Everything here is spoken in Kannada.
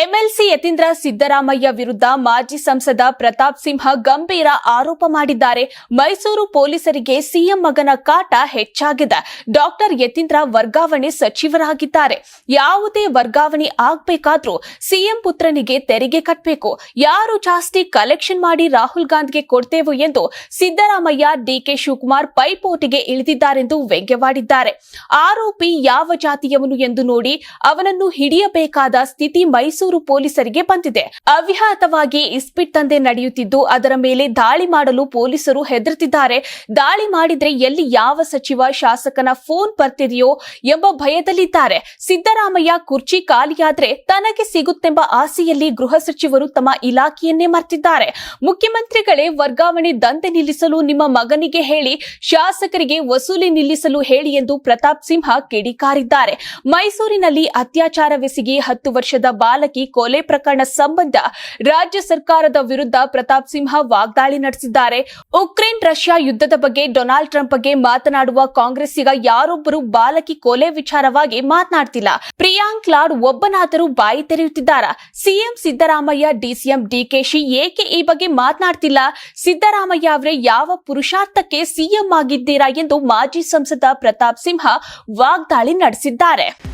ಎಂಎಲ್ಸಿ ಯತೀಂದ್ರ ಸಿದ್ದರಾಮಯ್ಯ ವಿರುದ್ಧ ಮಾಜಿ ಸಂಸದ ಪ್ರತಾಪ್ ಸಿಂಹ ಗಂಭೀರ ಆರೋಪ ಮಾಡಿದ್ದಾರೆ. ಮೈಸೂರು ಪೊಲೀಸರಿಗೆ ಸಿಎಂ ಮಗನ ಕಾಟ ಹೆಚ್ಚಾಗಿದೆ. ಡಾಕ್ಟರ್ ಯತೀಂದ್ರ ವರ್ಗಾವಣೆ ಸಚಿವರಾಗಿದ್ದಾರೆ. ಯಾವುದೇ ವರ್ಗಾವಣೆ ಆಗ್ಬೇಕಾದ್ರೂ ಸಿಎಂ ಪುತ್ರನಿಗೆ ತೆರಿಗೆ ಕಟ್ಟಬೇಕು ಯಾರು ಜಾಸ್ತಿ ಕಲೆಕ್ಷನ್ ಮಾಡಿ ರಾಹುಲ್ ಗಾಂಧಿಗೆ ಕೊಡ್ತೇವೆ ಎಂದು ಸಿದ್ದರಾಮಯ್ಯ ಡಿಕೆ ಶಿವಕುಮಾರ್ ಪೈಪೋಟಿಗೆ ಇಳಿದಿದ್ದಾರೆಂದು ವ್ಯಂಗ್ಯವಾಡಿದ್ದಾರೆ. ಆರೋಪಿ ಯಾವ ಜಾತಿಯವನು ಎಂದು ನೋಡಿ ಅವನನ್ನು ಹಿಡಿಯಬೇಕಾದ ಸ್ಥಿತಿ ಮೈಸೂರು ಪೊಲೀಸರಿಗೆ ಬಂದಿದೆ. ಅವ್ಯಾಹತವಾಗಿ ಇಸ್ಪಿಟ್ ದಂಧೆ ನಡೆಯುತ್ತಿದ್ದು, ಅದರ ಮೇಲೆ ದಾಳಿ ಮಾಡಲು ಪೊಲೀಸರು ಹೆದರುತ್ತಿದ್ದಾರೆ. ದಾಳಿ ಮಾಡಿದ್ರೆ ಎಲ್ಲಿ ಯಾವ ಸಚಿವ, ಶಾಸಕನ ಫೋನ್ ಬರ್ತಿದೆಯೋ ಎಂಬ ಭಯದಲ್ಲಿದ್ದಾರೆ. ಸಿದ್ದರಾಮಯ್ಯ ಕುರ್ಚಿ ಖಾಲಿಯಾದ್ರೆ ತನಗೆ ಸಿಗುತ್ತೆಂಬ ಆಸೆಯಲ್ಲಿ ಗೃಹ ಸಚಿವರು ತಮ್ಮ ಇಲಾಖೆಯನ್ನೇ ಮರ್ತಿದ್ದಾರೆ. ಮುಖ್ಯಮಂತ್ರಿಗಳೇ ವರ್ಗಾವಣೆ ದಂಧೆ ನಿಲ್ಲಿಸಲು ನಿಮ್ಮ ಮಗನಿಗೆ ಹೇಳಿ, ಶಾಸಕರಿಗೆ ವಸೂಲಿ ನಿಲ್ಲಿಸಲು ಹೇಳಿ ಎಂದು ಪ್ರತಾಪ್ ಸಿಂಹ ಕಿಡಿಕಾರಿದ್ದಾರೆ. ಮೈಸೂರಿನಲ್ಲಿ ಅತ್ಯಾಚಾರವೆಸಗಿ ಹತ್ತು ವರ್ಷದ ಬಾಲಕಿ ಕೊಲೆ ಪ್ರಕರಣ ಸಂಬಂಧ ರಾಜ್ಯ ಸರ್ಕಾರದ ವಿರುದ್ಧ ಪ್ರತಾಪ್ ಸಿಂಹ ವಾಗ್ದಾಳಿ ನಡೆಸಿದ್ದಾರೆ. ಉಕ್ರೇನ್ ರಷ್ಯಾ ಯುದ್ಧದ ಬಗ್ಗೆ ಡೊನಾಲ್ಡ್ ಟ್ರಂಪ್ ಬಗ್ಗೆ ಮಾತನಾಡುವ ಕಾಂಗ್ರೆಸ್ಸಿಗ ಯಾರೊಬ್ಬರು ಬಾಲಕಿ ಕೊಲೆ ವಿಚಾರವಾಗಿ ಮಾತನಾಡ್ತಿಲ್ಲ. ಪ್ರಿಯಾಂಕ್ ಲಾಡ್ ಒಬ್ಬನಾದರೂ ಬಾಯಿ ತೆರೆಯುತ್ತಿದ್ದಾರಾ? ಸಿಎಂ ಸಿದ್ದರಾಮಯ್ಯ ಡಿಸಿಎಂ ಡಿಕೆಶಿ ಏಕೆ ಈ ಬಗ್ಗೆ ಮಾತನಾಡ್ತಿಲ್ಲ? ಸಿದ್ದರಾಮಯ್ಯ ಅವರೇ ಯಾವ ಪುರುಷಾರ್ಥಕ್ಕೆ ಸಿಎಂ ಆಗಿದ್ದೀರಾ ಎಂದು ಮಾಜಿ ಸಂಸದ ಪ್ರತಾಪ್ ಸಿಂಹ ವಾಗ್ದಾಳಿ ನಡೆಸಿದ್ದಾರೆ.